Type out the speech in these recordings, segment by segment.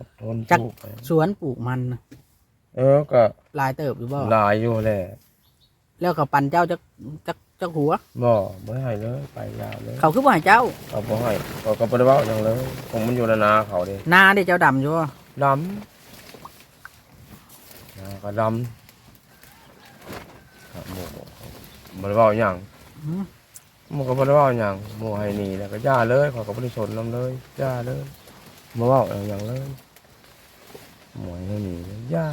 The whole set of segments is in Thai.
อดทนจักสู้ไปสวนปลูกมันน่ะเออก็หลายเติบอยู่บ่หลายอยู่แหละแล้วก็ปันเจ้าจักจักจักหัว บ่บ่ให้เลยไปยาวเลยเขาคือบ่ให้เจ้าเขาบ่ให้เขาก็บ่ได้เว้าหยังเลยผมมันอยู่ในนาเขาเด้นาได้เจ้าดำอยู่บ่ดำนาก็ดำครับหมู่บ่ได้เว้าหยัง อืมหมู่ก็บ่ได้เว้าหยังหมู่ให้หนี่แล้วก็ย่าเลยเขาก็บ่ได้สนนํเลยย่าเลยบ่เว้าหยังเลย หมู่ให้หนี่เลยย่า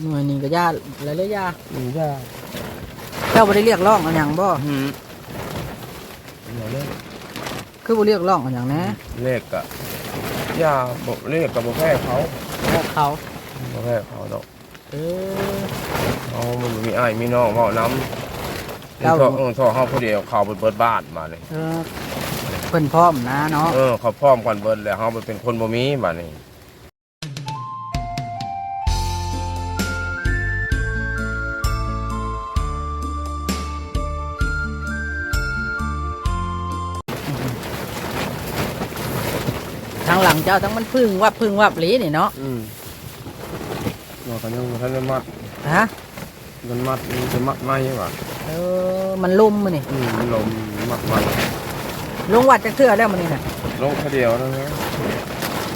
หน่วยนี้ก็ย่าแล้วเลยย่าอืมย่าเจ้าบ่ได้เรียกร้องอันหยังบ่หืมอย่าเลยคือบ่เรียกร้องอันหยังนะเลขก็ย่าบ่เลขก็บ่แพ้เขาบอกเขาบ่แพ้เขาดอกเออ เอามันมีอ้ายมีน้องเว้านำเจ้าเจ้าเออท่อเฮาผู้เดียวเขาเบิดเบิดบ้านมาเลย เออ เพิ่นพร้อมนะเนาะ เออเขาพร้อมกันเบิดแล้วเฮาบ่เป็นคนบ่มีบัดนี้ทางหลังเจ้าทั้งมันพึ่งวับพึ่งวับหลีนี่เนาะ อืมว่ากันยังบ่ทันได้มัดฮะ มันมัดมันจะมัดไหมว่ะเออ มันลุ่มมื้อนี่อืมมันลมมัดไหม ลงวัดจักเทื่อแล้วมื้อนี่น่ะลงแค่เดียวนะฮะ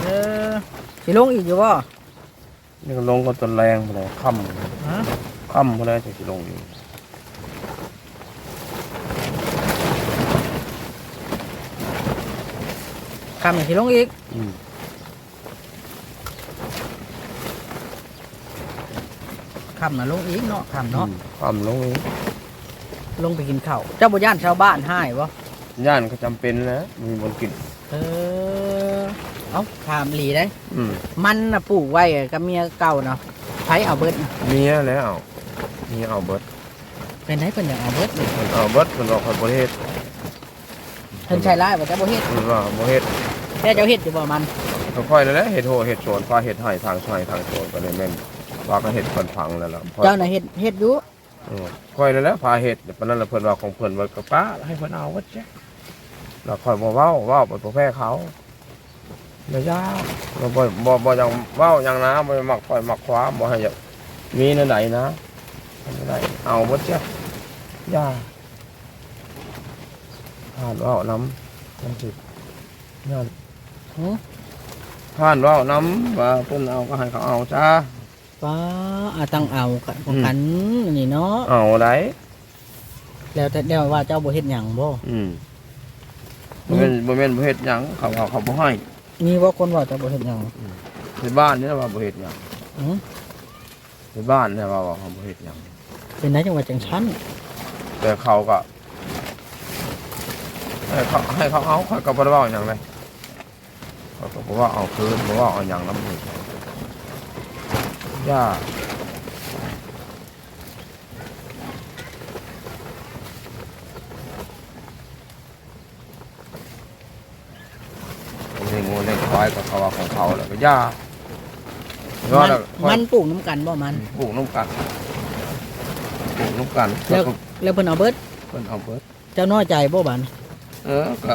เออสิลงอีกอยู่บ่นี่ก็ลงก็ตนแรงพุ่นแหละค่ำฮะค่ำพุ่นแหละจังสิลงอยู่คำนี่สิลงอีกอืมคำน่ะลงอีกเนาะคำเนาะค่ำลงอีกลงไปกินข้าวเจ้าบ่ย่านชาวบ้านให้บ่ ย่านก็จำเป็นแล้วมีบนกิน เออ เอ้าถามหลีได้ อืมมันน่ะปลูกไว้กับเมียเก่าเนาะไผเอาเบิดน่ะเมียแล้วเมียเอาเบิดเป็นไดเพิ่นอยากเอาเบิดนี่เพิ่นเอาเบิดเพิ่นบอกเขาบ่เฮ็ดเพิ่นใช้ร้ายบ่จ้าบ่เฮ็ดเพิ่นว่าบ่เฮ็ดแต่เจ้าเฮ็ดอยู่บ่มันก็ค่อยนั่นแหละเฮ็ดโหเฮ็ดสวนฟ้าเฮ็ดให้ทางชายทางสวนก็เลยแม่นว่าก็เฮ็ดเพิ่นพังแล้วล่ะพอเจ้าน่ะเฮ็ดเฮ็ดอยู่เออค่อยนั่นแหละพาเฮ็ดปานนั้นล่ะเพิ่นว่าของเพิ่นว่าก็ป้าให้เพิ่นเอาวัดจ้ะ แล้วค่อยบ่เว้าเว้าไปบ่แพ้เขาอย่ายากบ่บ่บ่บ่อยังเว้าหยังนะบ่มักค่อยมักขวาบ่ให้อย่ามีนั่นไหนนะอันใดเอาวัดจ้ะอย่าผ่านเว้านำจังสินั่นหือผ่านเว้านำว่าเพิ่นเอาก็ให้เขาเอาจ้าป้าอาตั้งเอากันของกันนี่เนาะเอาได้แล้วแต่เดี๋ยวว่าเจ้าบ่เฮ็ดหยังบ่อืม บ่แม่นบ่แม่นบ่เฮ็ดหยังเขาเอาเขาบ่ให้มีว่าคนว่าเจ้าบ่เฮ็ดหยังในบ้านนี่ว่าบ่เฮ็ดหยังหือในบ้านเนี่ยว่าว่าเขาบ่เฮ็ดหยังเป็นไดจังว่าจังชั้นแต่เขาก็ให้เขาให้เขาเอาเขาก็บ่ได้เว้าหยังเลยเขาก็บ่ว่าเอาคืนบ่ว่าเอาหยังนำนี่ย่าเลี้ ยงงูเลี้ยงควายก็เขาว่าของเขาแล้วก็ย่ามัว่านแล้วค่อยมันปลูกน้ำกันบ่มัน ปลูกน้ำกันปลูกน้ำกันแล้แล้ว วก็แล้วเพิ่นเอาเบิดเพิ่นเอาเบิดเจ้าน้อยใจบ่บัดเออก็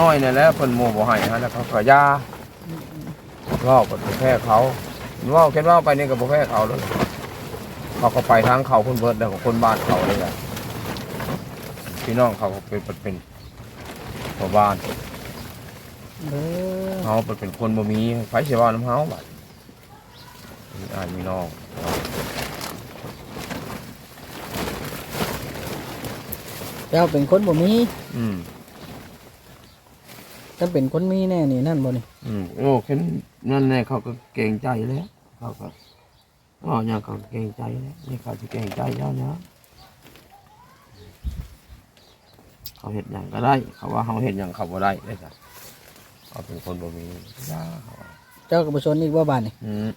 น้อยนี่แหละเพิ่นโมบ่ให้ฮะแล้วเขาก็ยาเว้าก็บ่แพ้เขาเว้าเคิดว่าไปนี่ก็บ่แพ้เขาเลยเขาก็ไปทางเขาคนเบิดแล้วก็คนบ้านเขาเลยแหละพี่น้องเขาก็เป็นเป็นชาวบ้าน เออเฮาเป็นคนบ่มีไผสิเว้านํเฮาบัดมีอ้ายมีน้องเจ้าเป็นคนบ่มีอืมถ้าเป็นคนมีแน่นี่นั่นบ่นี่อืมโอ้เห็นนั่นแน่เขาก็เก่งใจแล้วเขาก็อ๋อเนี่ยเขาเก่งใจแล้วนี่เขาจะเก่งใจแล้วนะเขาเห็นอย่างก็ได้ เขาว่าเขาเห็นอย่างเขาบ่ได้ได้จ้ะ เขาเป็นคนบ่มียาเขาว่าเจ้าก็บ่สนอีกว่าบาดนี่อืม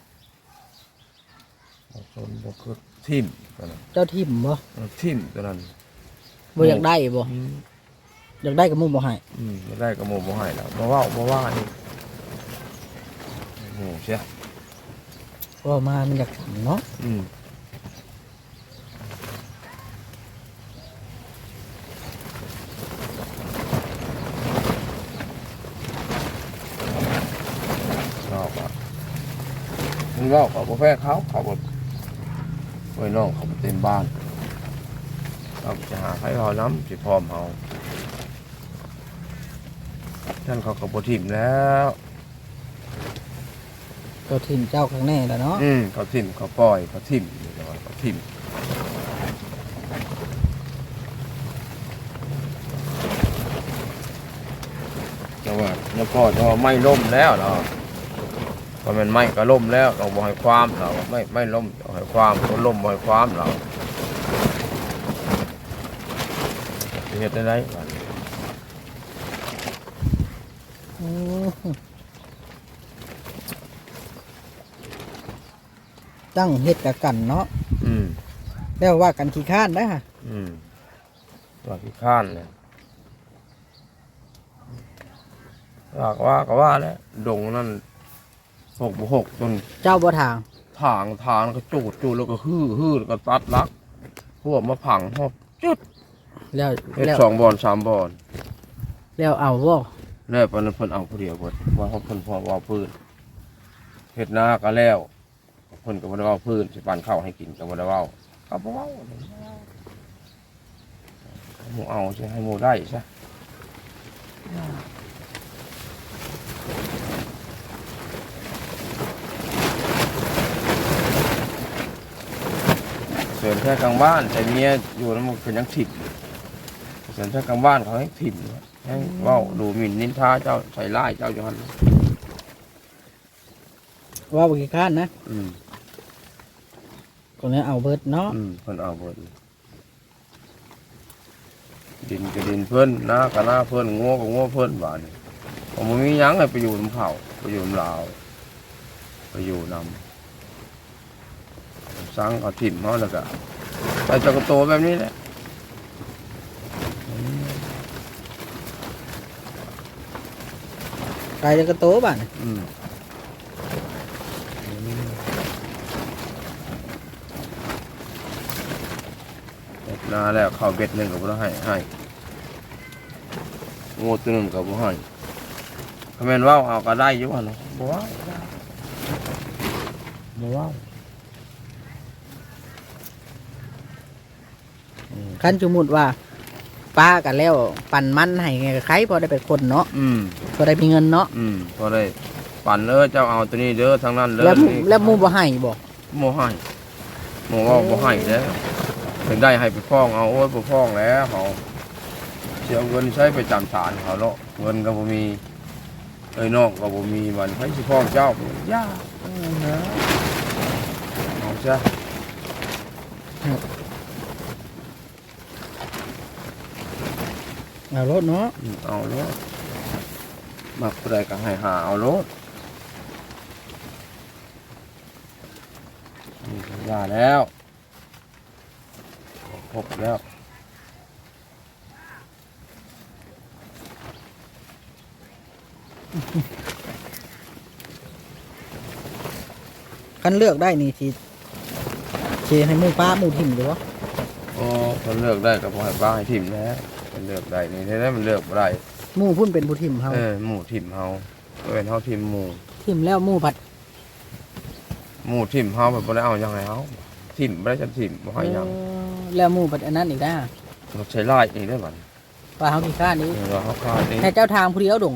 บ่สนบ่คือทิมตัวนั้นเจ้าทิ่มบ่เออทิมตัวนั้นบ่อยากได้บ่อืมอยากได้ก็มุ่งบ่ให้อืมบ่ได้ก็โมบ่ให้แล้วบ่เว้าบ่ว่านี่โอ้เสียว่ามามันอยากสั่งเนาะอืม เขาก็มึง เล่าเขาบ่แพ้เขาเขาบ่ไว้น้องเขาบ่เต็มบ้านเราจะหาให้เราน้ำสิพร้อมเฮาท่านเขาก็บ่ทิ่มแล้วตัวถิ่นเจ้าข้างแน่แล้วเนาะอืมเขาทิ่มเขาปล่อยเขาทิ่มนี่แต่ว่าเขาทิ่มแต่ว่าแล้วก็จะว่าไม่ล่มแล้วเนาะ พอมันไม่ก็ล่มแล้วเราบ่ให้ความเราไม่ไม่ล่มเราให้ความก็ล่มบ่ให้ความเราจะเฮ็ดได้ไรบัดนี้อืมตั้งเฮ็ดกับกันเนาะอืมแล้วว่ากันขี้ข้านนะฮะอืมว่าขี้ข้านเนี่ยว่าก็ว่าก็ว่าแล้วดงนั่น หกบวกหกจนเจ้าบ่ทางถางทางแล้วก็จูดจูดแล้วก็ฮื้อฮื้อแล้วก็ตัดลักพวกมาผังหอบจุดแล้วเฮ็ดแล้วสองบอลสามบอลแล้วเอาบ่แล้วปานนั้นเพิ่นเอาผู้เดียวเบิดว่าเขาเพิ่นพอว่าพื้นเฮ็ดนาก็แล้วเพิ่นก็บ่ได้เว้าพื้นสิปันข้าวให้กินก็บ่ได้เว้าก็บ่เว้าหมูเอาใช่ให้หมูได้ใช่ สือนแค่กลางบ้าน แต่เมียอยู่แล้วมันเป็นยังถิ่มเสือนแค่กลางบ้านเขาให้ถิ่มให้เว้าดูหมิ่นนินทาเจ้าใส่ร้ายเจ้าอยู่หั่นว่าบ่ขี้ข้านนะอืมคนนี้เอาเบิดเนาะอืมเพิ่นเอาเบิดดินก็ดินเพิ่นนาก็นาเพิ่นงัวก็งัวเพิ่นบาดนี้ผมบ่มีหยังให้ไปอยู่นำเขาไปอยู่นำลาวไปอยู่นำ สังเอาถิ่มเฮาแล้วก็ไปตะกะโตแบบนี้แหละไกลแล้วก็โตบ้านอืมเฮ็ดนาแล้วข้าวเบ็ดหนึงก็บ่ได้ให้ให้งูตัวหนึงก็บ่ให้คำแม่นเว้าเอาก็ได้อยู่ว่าเนาะบ่เว้าบ่เว้าอืม คันสมมุติว่าป้ากันแล้วปั่นมันให้ใครพอได้เป็นคนเนาะอืมพอได้มีเงินเนาะอืมพอได้ปั่นเด้อเจ้าเอาตัวนี้เด้อทั้งนั้นเด้อแล้วหมู่นี่แล้วหมู่บ่ให้บ่โมให้โมว่าบ่ให้แล้วถึงได้ให้ไปฟ้องเอาโอ้ยไปฟ้องแล้วเขาเสียเงินใช้ไปจำศาลเขาเนาะเงินก็บ่มีเอ้ยน้องก็บ่มีมันให้สิฟ้องเจ้าย่าเอานะเอาจ้ะ เอารถเนาะอืมเอาโลดมักผู้ใดก็ให้หาเอาโลดนี่ก็ว่าแล้วพบแล้วคันเลือกได้นี่สิสิให้หมู่ป้าหมู่ถิ่มอยู่บ่โอ้มันเลือกได้ก็บ่ให้ป้าให้ทิมแล้วมัน เลือกได้นี่แท้ๆมันเลือกบ่ได้หมู่พุ่นเป็นผู้ถิ่มเฮาเออหมู่ทิมเฮาเอิ้นเฮาทิมหมู่ถิ่มแล้วหมู่ผัดหมู่ทิมเฮาแบบบ่ได้เอาหยังให้เฮาทิมบ่ได้จังทิมบ่ให้หยังเออแล้วหมู่ผัดอันนั้นอีกนะเราใช้ลายอีกได้อบัดว่าเฮาขี้ข้านนี้เออเฮาคาดนี่ให้เจ้าทางผู้เดียวดง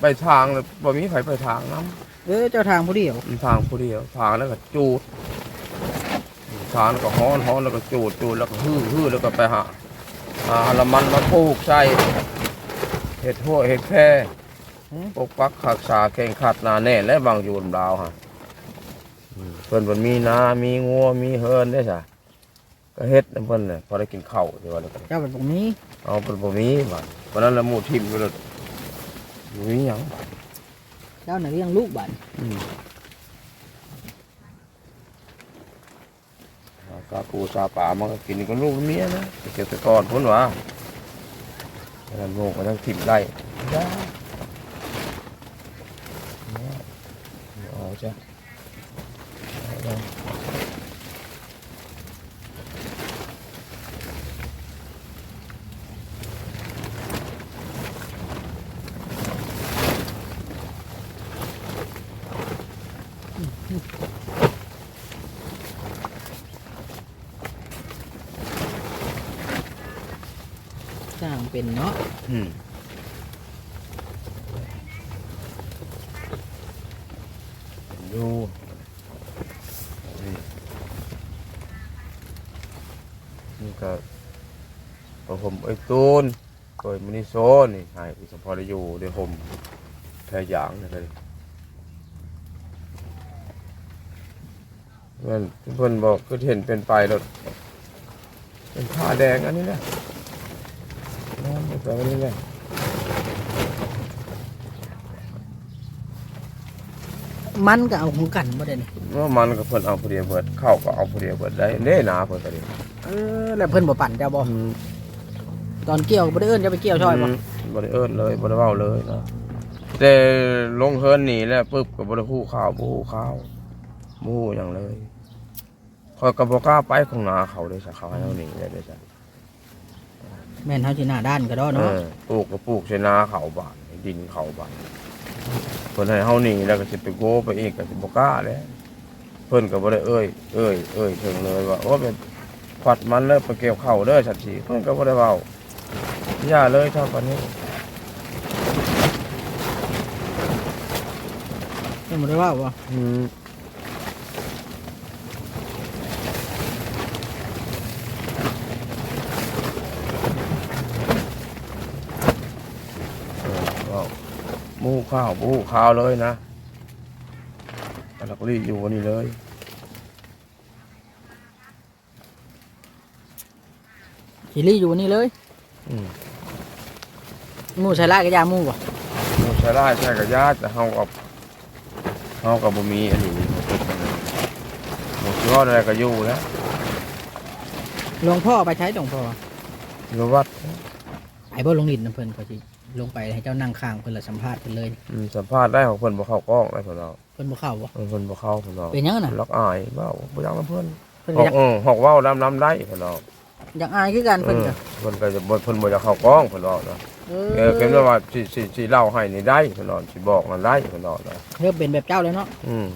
ไปทางเลยบ่มีไผไปทางนํเออเจ้าทางผู้เดียวทางผู้เดียวทางแล้วก็จูดทางแล้วก็ฮ้อนฮ้อนแล้วก็จูดจูดแล้วก็ฮื้อฮื้อแล้วก็ไปหา หาละมันมาปลูกใส่เห็ดหัวเห็ดแพร่ปกปักขักษาแข่งขัดหนาแน่และบางอยู่ลำดาวฮะอืมเพิ่นเพิ่นมีนามีงัวมีเฮินได้จ้ะก็เฮ็ดนำเพิ่นน่ะพอได้กินข้าวที่ว่าแล้วก็เจ้าเป็นตรงนี้เอาเพิ่นบ่มีบัดวันนั้นละหมู่ทิ่มไปเลยบ่มีหยังเจ้าน่ะเลี้ยงลูกบ้า นอืมเอากาปูซาป่ามันก็กินกับลูกเมียนะเกษตรกรพุ่นว่าอันนั้นโง่ก็ต้องทิ่มได้ได้เอาจ้ะำเป็นเนาะอืมอยู่นี่นี่ก็พอผมไอ้ตูนเคยมินิโซนี่ให้อีสมพอได้อยู่เดี๋ยวผมแพ้ยางนะเลยเพื่อนเพื่อนบอกก็เห็นเป็นไปแล้วเป็นผ้าแดงอันนี้แหละ นอนไปแบบนี้แหละมันก็เอาของกันบ่ได้นี่ว่ามันก็เพิ่นเอาผู้เดียวเบิดเข้าก็เอาผู้เดียวเบิดได้เน่นาเพิ่นก็ดิเออแล้วเพิ่นบ่ปั่นเจ้าบ่ตอนเกี่ยวบ่ได้เอิ้นจะไปเกี่ยวช่อยบ่มบ่ได้เอิ้นเลยบ่ได้เว้าเลยเนาะแต่ลงเฮิรนหนีแล้วปุ๊บก็บ่ได้ฮู้ข่าวบ่ฮู้ข่าวบ่ฮู้หยังเลยคอยก็บ่กล้าไปของนาเขาเลยซะเขาให้เฮาหนีเลยเด้อจ้ะ แม่นเฮาสิหน้าด้านก็ดอเอเนาะอปลูกก็ปลูกใส่นาเขาบานดินเขาบานเพิ่นให้เฮาหนีแล้วก็สิไปโกไปอีกก็สิบ่กล้าแล้วเพิ่นก็บ่ได้เอ้ยเอ้ยเอ้ยถึงเลยว่าโอ้เป็นขวัดมันเลิกไปเกี่ยวข้าวเด้อสัตว์สิเพิ่นก็บ่ได้เว้าอย่าเลยเท่ากันนี้เพิ่นบ่ได้ว่าบ่อืมเออเว้าหมู ข้าวหมูข้าวเลยนะแต่เราก็รีบอยู่วันนี้เลยสิรีอยู่นี่เลยอืมหมู่ใส่ลายก็ยาหมู่บ่หมูใช้ได้ใช้กับญาติแต่เฮากับเฮากับบ่มีอันนี้หมูชิวอะไรก็อยู่แล้วหลวงพ่อไปใช้หลวงพ่ออยู่วัดไอ้บ่ลงดินนํเพิ่นก็สิ ลงไปให้เจ้านั่งข้างเพิ่นแล้วสัมภาษณ์เพิ่นเลยอืมสัมภาษณ์ได้ของเพิ่นบ่เข้ากล้องได้เพิ่นเราเพิ่นบ่เข้าบ่เพิ่นบ่เข้าเพิ่นเราเป็นหยังน่ะล็อกอายเว้าบ่อยากนํเพิ่นเพิ่นหก็อกอยากเออหอกเว้าลำลำได้เพิ่นเราอยากอายคือกันเอเพิ่นอก็เพิ่นก็จะบ่เพิ่นบ่อยากเข้ากล้องเพิ่นเราเนาะเอเออเพิ่นว่าสิสิสิเล่าให้นี่ได้เพิ่นเราสิบอกนั่นได้เพิ่นเราเนาะเริ่มเป็นแบบเจ้าแล้วเนาะ อืม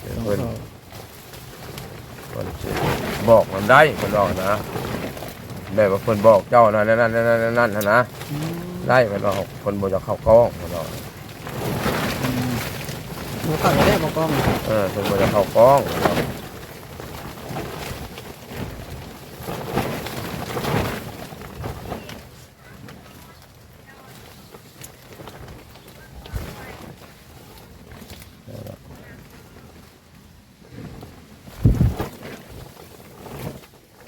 เดี๋ยวเพิ่น คนสิ บอกมันได้คนบอกนะแบบว่าคนบอกเจ้านะนั่นนั่นนั่นนั่นนั่นนะนะอืมได้คนบอกคนบอกจะเข้ากล้องคนบอกอืมบ่เข้าได้บ่กล้องเออคนบอกจะเข้ากล้องเพิ่นบอก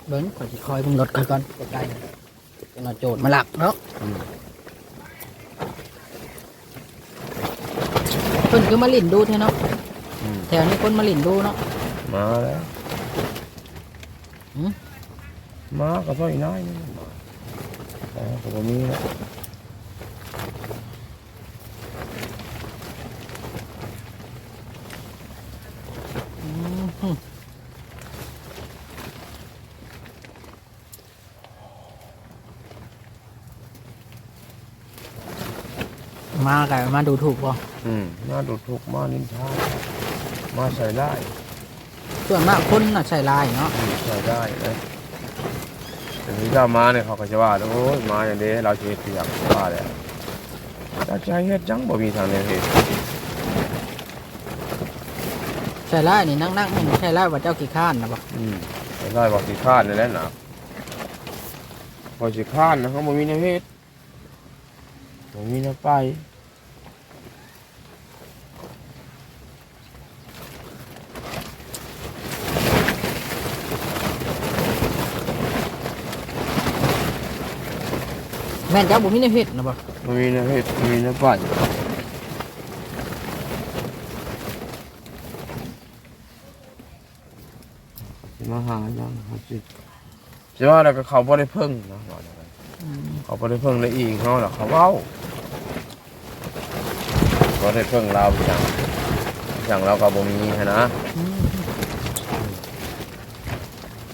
เบิ่งข่อยสิ คอยเบิ่งรถข่อยก่อนใกล้ๆจะมาโจทย์มาหลักเนาะอืมเพิ่นคือมาลิ่นดูเท่เนาะอืมแถวนี้คนมาลิ่นดูเนาะมาแล้วหืมมาก็พ่ออีน้อยนี่มาแต่ก็บ่มีแล้ว มาไก่มาดูถูกบ่อืมมาดูถูกมานินทามาใส่ได้ส่วนมากคนน่ะใส่ลายเนาะอืมใส่ได้เลยแต่ที่เจ้ามาเนี่ยเขาก็จะว่าโอ้ยมาอย่างนี้เราจะเฮ็ดเสียงว่าแล้วแต่ใจเฮ็ดจังบ่มีทางแนวเฮ็ดใส่ลายนี่นั่งๆนี่ใส่ลายว่าเจ้ากี่ข้านนะบ่อืมแต่ได้บอกสิข้านนี่แหละนะพอสิข้านนะเขาบ่มีแนวเฮ็ดบ่มีแนวไป แม่นเจ้าบ่มีแนวเฮ็ดนะบ่บ่มีแนวเฮ็ดบ่มีแนวไปสิมาหายังหาสิสิว่าแล้วก็เขาบ่ได้เพิ่งนะว่าแล้วกันอืมเขาบ่ได้เพิ่งได้อีกเขาน่ะเขาเว้าบ่ได้เพิ่งเราอย่างอย่างเราก็บ่มีหั้นนะอืม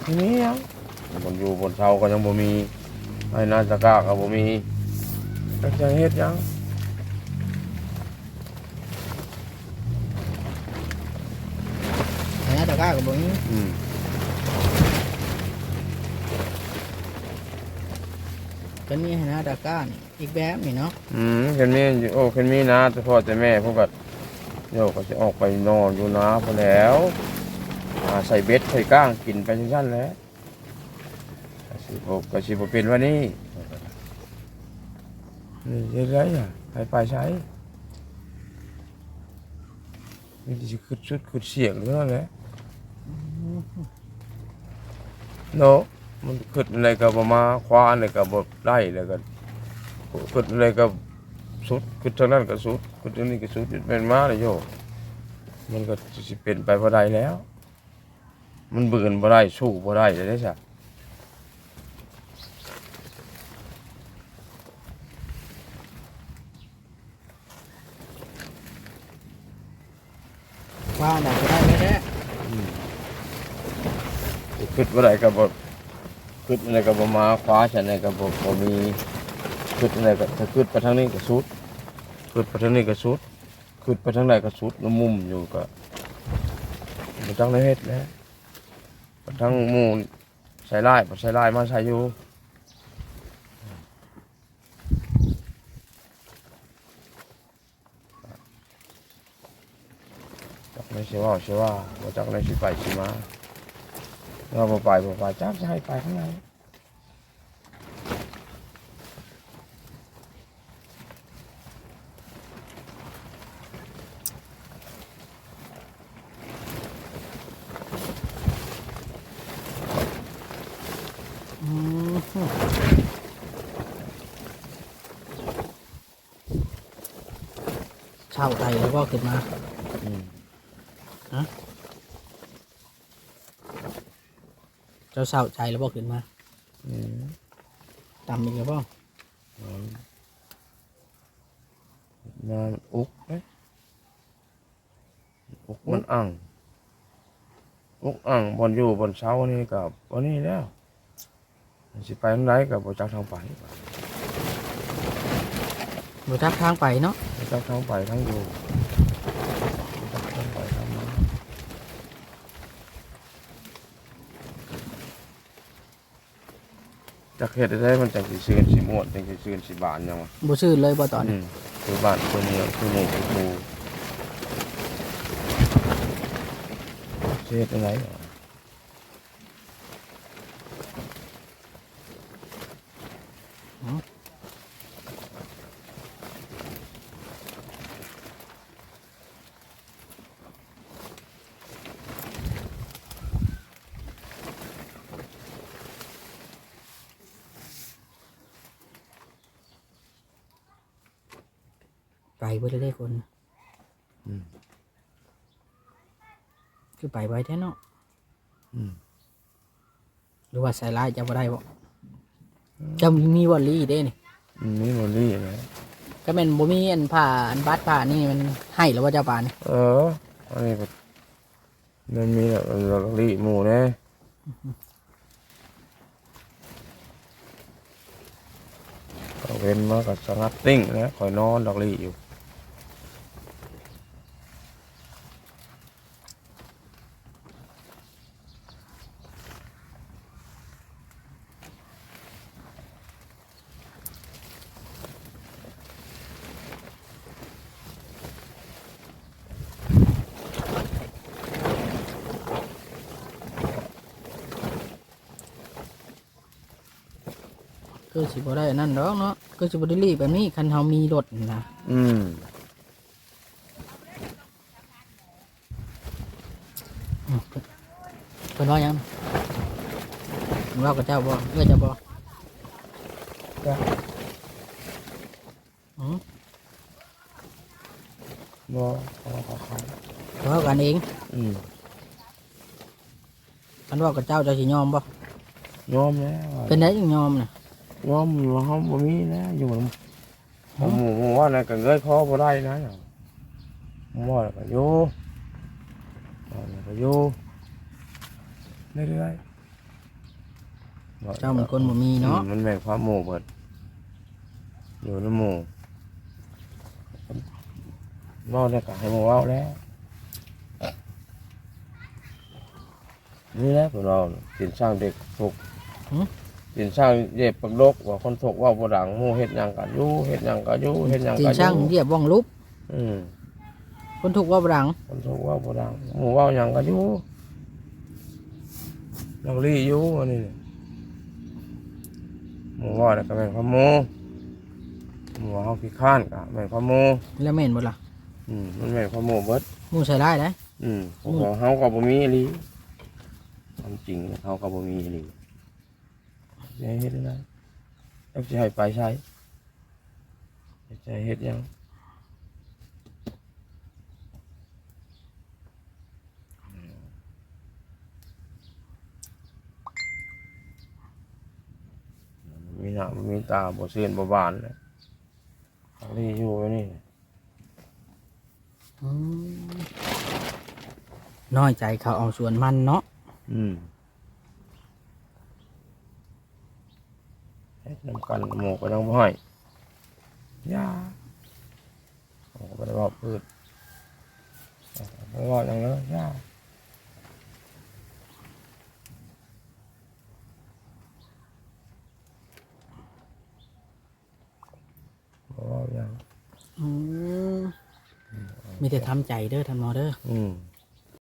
ทีนี้ยังบนอยู่บนเสาก็ยังบ่มี ไอ้นาตะกร้าก็บ่มีจักจะเฮ็ดหยังก้ากับบ่มีอืมก็มีให้นะตะกร้านี่อีกแบบนี่เนาะอืมเห็นมีอยู่โอ้เห็นมีนะแต่พ่อแต่แม่พวกก็โยกก็จะออกไปนอนอยู่นะพอแล้วอ่าใส่เบ็ดใส่ก้างกินไปทั้งนั้นแหล้วก็ สิบก็สิบเป็นวันนี้นี่เรื่อยๆอะไปไปใช้นี่จะขึ้นชุดขึ้นเสียงเรื่องแหละโนมันขึ้นอะไรก็บมาคว้าอะไรก็บได้แล้วก็ขึ้นอะไรก็สุดขึ้นทางนั้นก็สุดขึ้นทางนี้ก็สุดเป็นมาเลยโยมันก็สิเป็นไปพอได้แล้ว มันเบื่อบ่ได้สู้บ่ได้เลยได้จ้ะาน่ะจะได้ไหมแท้ ขึ้นบ่ได้ก็บ่ขึ้นอะไรก็บ่มาคว้าฉันอะไรก็บ่บ่มีขึ้นอะไรก็ถ้าขึ้นไปทางนี้ก็สุดขึ้นไปทางนี้ก็สุดขึ้นไปทางไหนก็สุดแล้วมุมอยู่ก็บ่จังได้เฮ็ดแล้วบ่ทั้งมู่ใส่ลายบ่ใส่ลายมาใส่อยู่จักในสิเว่าสิว่าบ่จักในสิไปสิมา เราบ่ไปบ่ไปจักจะให้ไปข้างในอืมเช่าไทยแล้วก็ขึ้นมา อืม เจ้าเช่าใจแล้วก็ขึ้นมาอืมตำอีกแล้วบ่นอนอุกเอ้ยอุกมันอ่างอุกอ่างบนอยู่บนเสานี่กับวันนี้แล้วสิไปทางไหนกับบ่จักทางไปบ่ทักทางไปเนาะบ่จักทางไปทางอยู่ จักเฮ็ดได้มันจังสิซื่นสิม่วนจังสิซื่นสิบานยังวะบ่ชื่อเลยบ่ตอนนี้อืมคือบ้านคือเมืองคือหมู่คือหมู่เฮ็ดอะไร เหรอไปเบ่ได้คนอืมคือไปไว้แท้เนาะอืมหรือว่าใส่ลายจะบ่ได้บ่เจะมีวอลลี่เด้นี่อืมนี่มันนี่นะก็แม่นบ่มีอันผ้าอันบัดผ้านี่มันให้แล้วว่าเจ้าป่านี่เอออันนี้ก็มันมีแบบลอตเตอรี่หมู่นะก็เว้นมากับสงัดติ้งนะคอยนอนลอตเตอรี่อยู่ คือสิบ่ได้อันนั่นดอกเนาะคือสิบ่ได้รีบแบบนี้คันเฮามีรถนี่นะอืมอืมเพิ่นเพิ่นว่าหยังนะมึงเล่ากับเจ้าบ่เอ้ยเจ้าบ่อืมบ่ขอขอขอเว่ากันเองอืมคันเว่ากับเจ้าเจ้าสิยอมบ่ยอมแล้วเป็นได้จึงยอมน่ะ ยอมว่าเขาบ่มีนะอยู่นำหมู่หมู่ว่านั่นก็เงยคอบ่ได้นะหมู่ว่าแล้วก็อยู่ว่าแล้วก็อยู่เรื่อยๆเจ้ามันคนบ่มีเนาะอืมมันแม่นความหมู่เบิดอยู่ในหมู่เว้าได้ก็ให้หมู่เว้าแล้วนี่แหละพวกเราสินสร้างเด็กถูก หือสินสร้างเย็บปักลกว่าคนถูกว่าบ่ดังหมู่เฮ็ดหยังกันอยู่เฮ็ดหยังก็อยู่เฮ็ดหยังจีนก็อช่างยู่เหยียบว่องลุบอืมคนถูกว่าบดังคนถูกว่าบ่ดังหมู่เว้าหยังก็อยู่เราลี่อยู่อันนี้หมู่ว่าแล้วก็แม่นความหมู่หมู่เฮาขี้ข้านก็แม่นความหมู่แล้วแม่นบ่ล่ะอืมมันแม่นความหมู่เบิด หมูใส่ได้นะอืมของเฮาก็บ่มีอีหลีความจริงเฮาก็บ่มีอีหลีจะ ให้เฮ็ดได้แล้วจะให้ไปใช้จะให้เฮ็ดหยังมีหน้าบ่มีตาบ่เสื่อนบ่บานเลยเอานี่อยู่ไว้นี่อืมน้อยใจเขาเอาส่วนมันเนาะอืมเฮ็ด น้ำกันหมูก็ยังบ่ให้ยาหมูก็บ่ได้บอกพืชบ่ได้บอกหยังเลยยาบ่บอกหยังอืมมีแต่ทำใจเด้อทำนอเด้อ อืม